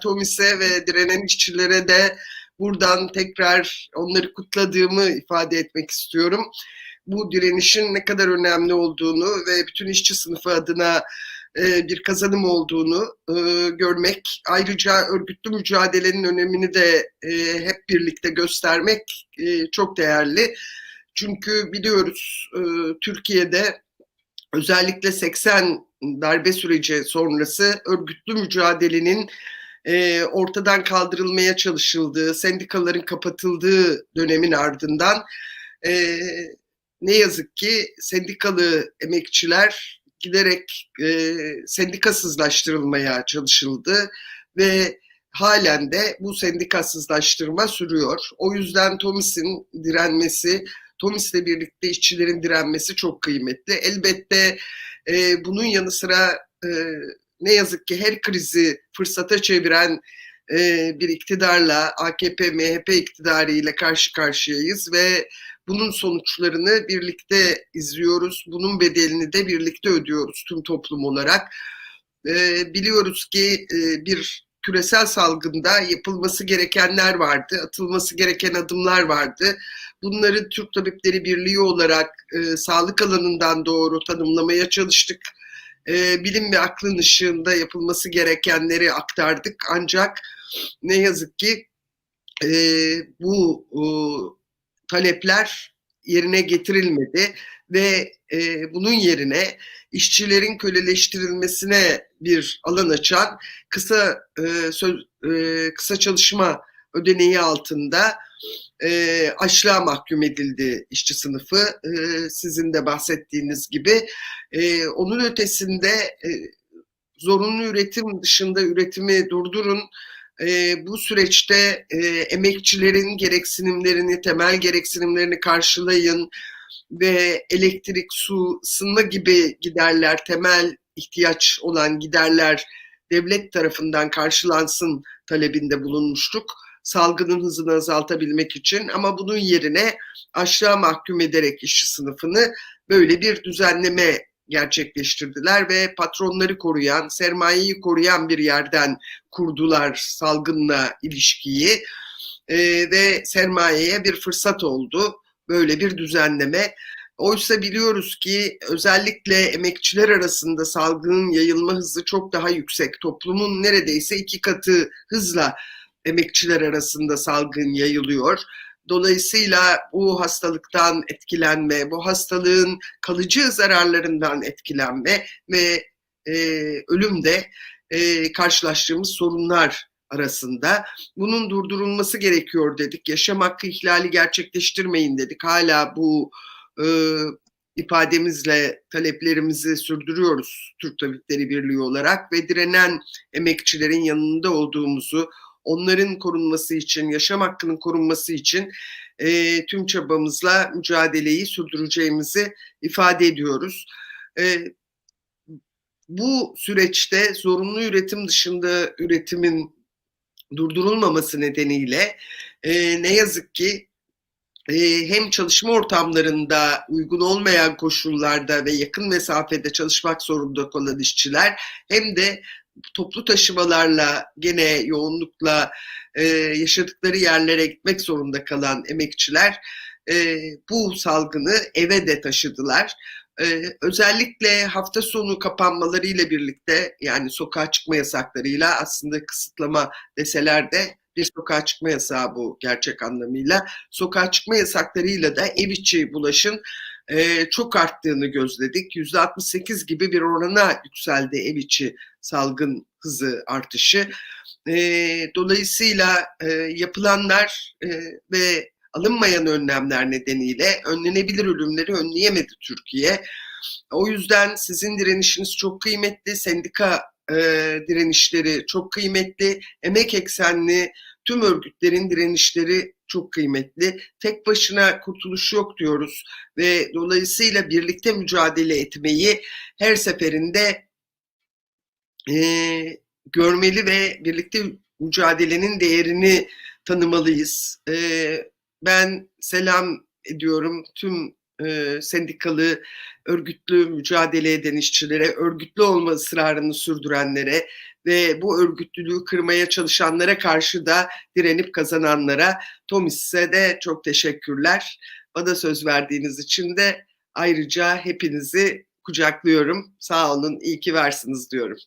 TOMİS'e ve direnen işçilere de buradan tekrar onları kutladığımı ifade etmek istiyorum. Bu direnişin ne kadar önemli olduğunu ve bütün işçi sınıfı adına e, bir kazanım olduğunu e, görmek, ayrıca örgütlü mücadelenin önemini de e, hep birlikte göstermek çok değerli. Çünkü biliyoruz Türkiye'de özellikle 80 darbe süreci sonrası örgütlü mücadelenin ortadan kaldırılmaya çalışıldığı, sendikaların kapatıldığı dönemin ardından ne yazık ki sendikalı emekçiler giderek e, sendikasızlaştırılmaya çalışıldı ve halen de bu sendikasızlaştırma sürüyor. O yüzden TOMİS'in direnmesi, TOMİS'le birlikte işçilerin direnmesi çok kıymetli. Elbette e, bunun yanı sıra e, ne yazık ki her krizi fırsata çeviren e, bir iktidarla, AKP, MHP iktidarıyla karşı karşıyayız ve bunun sonuçlarını birlikte izliyoruz. Bunun bedelini de birlikte ödüyoruz tüm toplum olarak. E, biliyoruz ki e, bir küresel salgında yapılması gerekenler vardı, atılması gereken adımlar vardı. Bunları Türk Tabipleri Birliği olarak e, sağlık alanından doğru tanımlamaya çalıştık. E, bilim ve aklın ışığında yapılması gerekenleri aktardık. Ancak ne yazık ki e, bu e, talepler yerine getirilmedi ve e, bunun yerine işçilerin köleleştirilmesine bir alan açan kısa e, söz, e, kısa çalışma ödeneği altında e, açlığa mahkum edildi işçi sınıfı. E, sizin de bahsettiğiniz gibi. E, onun ötesinde e, zorunlu üretim dışında üretimi durdurun, e, bu süreçte e, emekçilerin gereksinimlerini, temel gereksinimlerini karşılayın ve elektrik, su, ısınma gibi giderler, temel ihtiyaç olan giderler devlet tarafından karşılansın talebinde bulunmuştuk. Salgının hızını azaltabilmek için ama bunun yerine aşağı mahkum ederek işçi sınıfını böyle bir düzenleme gerçekleştirdiler ve patronları koruyan, sermayeyi koruyan bir yerden kurdular salgınla ilişkiyi e, ve sermayeye bir fırsat oldu böyle bir düzenleme. Oysa biliyoruz ki özellikle emekçiler arasında salgının yayılma hızı çok daha yüksek. Toplumun neredeyse iki katı hızla emekçiler arasında salgın yayılıyor. Dolayısıyla bu hastalıktan etkilenme, bu hastalığın kalıcı zararlarından etkilenme ve e, ölüm de e, karşılaştığımız sorunlar arasında. Bunun durdurulması gerekiyor dedik. Yaşam hakkı ihlali gerçekleştirmeyin dedik. Hala bu e, ifademizle taleplerimizi sürdürüyoruz Türk Tabipleri Birliği olarak ve direnen emekçilerin yanında olduğumuzu, onların korunması için, yaşam hakkının korunması için e, tüm çabamızla mücadeleyi sürdüreceğimizi ifade ediyoruz. E, bu süreçte zorunlu üretim dışında üretimin durdurulmaması nedeniyle e, ne yazık ki e, hem çalışma ortamlarında uygun olmayan koşullarda ve yakın mesafede çalışmak zorunda kalan işçiler hem de toplu taşımalarla gene yoğunlukla e, yaşadıkları yerlere gitmek zorunda kalan emekçiler e, bu salgını eve de taşıdılar. Ee, özellikle hafta sonu kapanmalarıyla birlikte yani sokağa çıkma yasaklarıyla aslında kısıtlama deseler de bir sokağa çıkma yasağı bu gerçek anlamıyla. Sokağa çıkma yasaklarıyla da ev içi bulaşın e, çok arttığını gözledik. %68 gibi bir orana yükseldi ev içi salgın hızı artışı. E, dolayısıyla e, yapılanlar e, ve alınmayan önlemler nedeniyle önlenebilir ölümleri önleyemedi Türkiye. O yüzden sizin direnişiniz çok kıymetli, sendika e, direnişleri çok kıymetli, emek eksenli tüm örgütlerin direnişleri çok kıymetli. Tek başına kurtuluş yok diyoruz ve dolayısıyla birlikte mücadele etmeyi her seferinde e, görmeli ve birlikte mücadelenin değerini tanımalıyız. E, ben selam ediyorum tüm e, sendikalı, örgütlü mücadele eden işçilere, örgütlü olma ısrarını sürdürenlere ve bu örgütlülüğü kırmaya çalışanlara karşı da direnip kazananlara Tomis'e de çok teşekkürler. Bana söz verdiğiniz için de ayrıca hepinizi kucaklıyorum. Sağ olun, iyi ki varsınız diyorum.